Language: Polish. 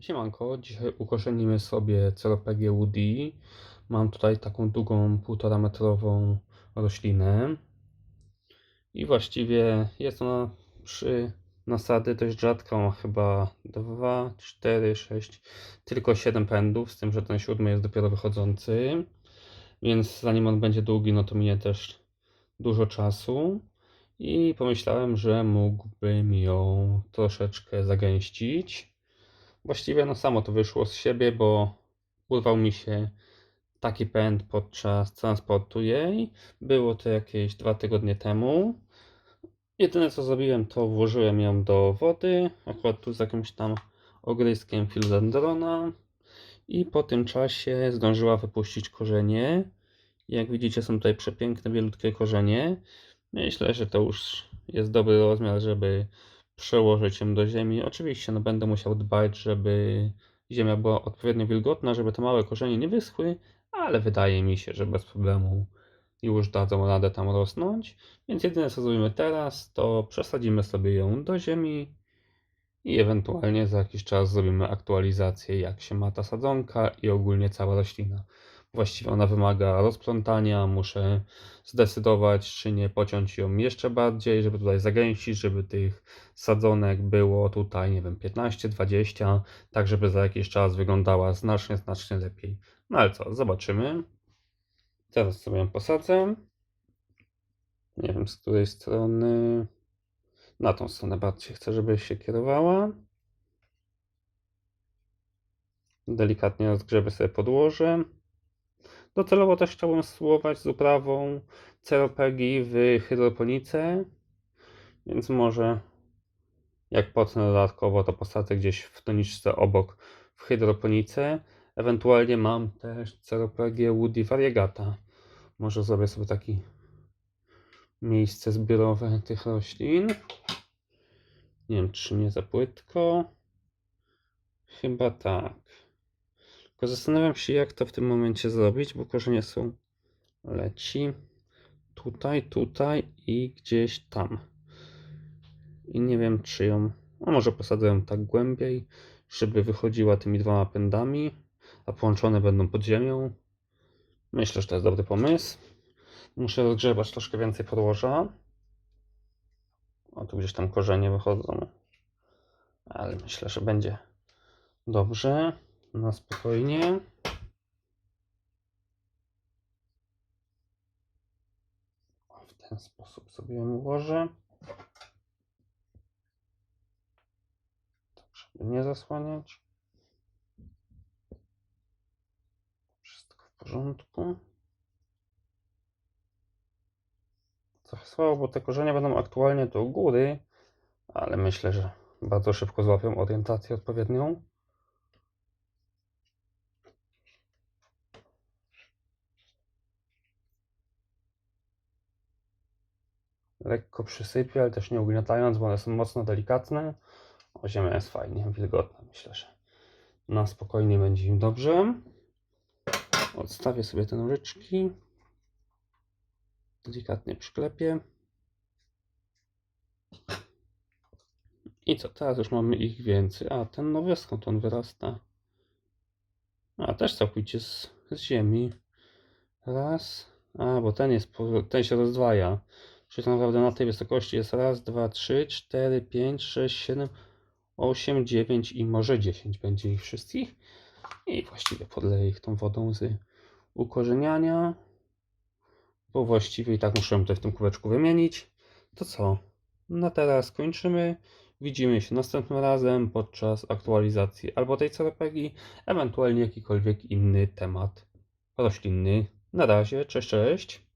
Siemanko, dzisiaj ukorzenimy sobie ceropegię Woody. Mam tutaj taką długą, półtora metrową roślinę. I właściwie jest ona przy nasady dość rzadka, ma chyba 2, 4, 6, tylko 7 pędów, z tym, że ten siódmy jest dopiero wychodzący. Więc zanim on będzie długi, no to minie też dużo czasu. I pomyślałem, że mógłbym ją troszeczkę zagęścić. Właściwie no samo to wyszło z siebie, bo urwał mi się taki pęd podczas transportu jej. Było to jakieś dwa tygodnie temu. Jedyne co zrobiłem to włożyłem ją do wody, akurat tu z jakimś tam ogryskiem philodendrona i po tym czasie zdążyła wypuścić korzenie. Jak widzicie są tutaj przepiękne, wielutkie korzenie. Myślę, że to już jest dobry rozmiar, żeby przełożyć ją do ziemi. Oczywiście no, będę musiał dbać, żeby ziemia była odpowiednio wilgotna, żeby te małe korzenie nie wyschły, ale wydaje mi się, że bez problemu już dadzą radę tam rosnąć. Więc jedyne co zrobimy teraz, to przesadzimy sobie ją do ziemi i ewentualnie za jakiś czas zrobimy aktualizację, jak się ma ta sadzonka i ogólnie cała roślina. Właściwie ona wymaga rozplątania, muszę zdecydować, czy nie pociąć ją jeszcze bardziej, żeby tutaj zagęścić, żeby tych sadzonek było tutaj, nie wiem, 15-20, tak żeby za jakiś czas wyglądała znacznie, znacznie lepiej. No ale co, zobaczymy. Teraz sobie ją posadzę. Nie wiem z której strony. Na tą stronę bardziej chcę, żeby się kierowała. Delikatnie rozgrzebię sobie podłoże. Docelowo też chciałbym spróbować z uprawą ceropegii w hydroponice, więc może jak potnę dodatkowo, to posadzę gdzieś w toniczce obok w hydroponice. Ewentualnie mam też ceropegię Woody variegata. Może zrobię sobie takie miejsce zbiorowe tych roślin. Nie wiem, czy nie za płytko. Chyba tak. Tylko zastanawiam się, jak to w tym momencie zrobić, bo korzenie są leci tutaj, tutaj i gdzieś tam. I nie wiem, czy ją. A może posadzę ją tak głębiej, żeby wychodziła tymi dwoma pędami, a połączone będą pod ziemią. Myślę, że to jest dobry pomysł. Muszę rozgrzebać troszkę więcej podłoża. O, tu gdzieś tam korzenie wychodzą. Ale myślę, że będzie dobrze. Na spokojnie. W ten sposób sobie ją ułożę. Tak, żeby nie zasłaniać. Wszystko w porządku. Trochę słabo, bo te korzenie będą aktualnie do góry, ale myślę, że bardzo szybko złapią orientację odpowiednią. Lekko przysypię, ale też nie ugniatając, bo one są mocno delikatne. O, ziemia jest fajnie wilgotna, myślę, że na spokojnie będzie im dobrze. Odstawię sobie te nożyczki. Delikatnie przyklepię. I co, teraz już mamy ich więcej. A, ten nowy, skąd on wyrasta? A, też całkowicie z, z ziemi. Raz. A, bo ten jest, ten się rozdwaja. Czyli naprawdę na tej wysokości jest raz, dwa, trzy, cztery, pięć, sześć, siedem, osiem, dziewięć i może dziesięć będzie ich wszystkich. I właściwie podleję ich tą wodą z ukorzeniania. Bo właściwie i tak muszę tutaj w tym kubeczku wymienić. To co? Na teraz kończymy. Widzimy się następnym razem podczas aktualizacji albo tej ceropegii, ewentualnie jakikolwiek inny temat roślinny. Na razie, cześć, cześć.